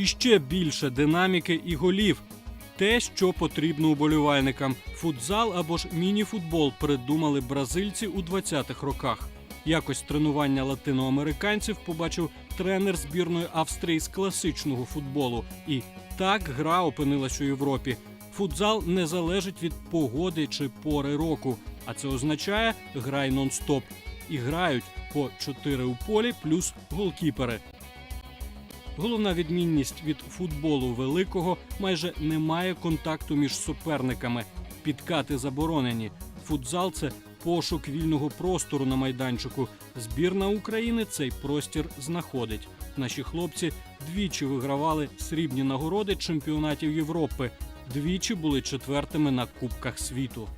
І ще більше динаміки і голів. Те, що потрібно уболівальникам. Футзал або ж міні-футбол придумали бразильці у 20-х роках. Якось тренування латиноамериканців побачив тренер збірної Австрії з класичного футболу. І так гра опинилась у Європі. Футзал не залежить від погоди чи пори року, а це означає грай нон-стоп. І грають по 4 у полі плюс голкіпери. Головна відмінність від футболу великого майже немає контакту між суперниками. Підкати заборонені. Футзал це пошук вільного простору на майданчику. Збірна України цей простір знаходить. Наші хлопці двічі вигравали срібні нагороди чемпіонатів Європи, двічі були четвертими на Кубках світу.